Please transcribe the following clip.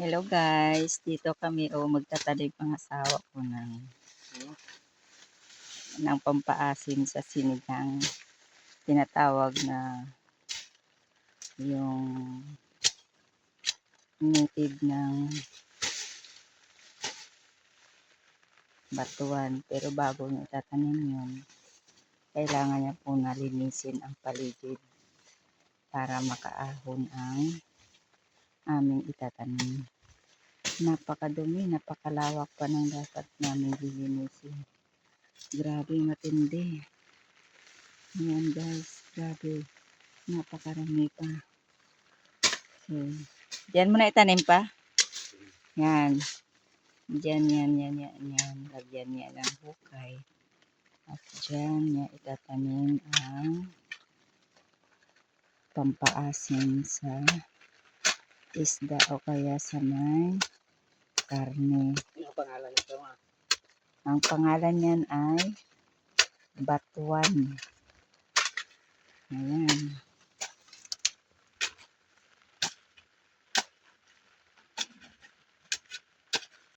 Hello guys, dito kami o oh, magtatanim ang asawa ko ng ng pampaasim sa sinigang. Tinatawag na yung native ng batuan. Pero bago niya itatanim yun, kailangan niya po nalinisin ang paligid para makaahon ang aming itatanim. Napakadumi, napakalawak pa ng dapat namin lilinisin. Grabe, matindi. Ayan guys, grabe. Napakarami pa. So, diyan mo na itanim pa? Yan. Diyan, yan, yan, yan, yan. Lagyan niya ng hukay. At diyan niya itatanim ang pampaasim sa isda o kaya sa may karne. Ano pangalan nito? Ang pangalan niyan ay Batuan. Ayan.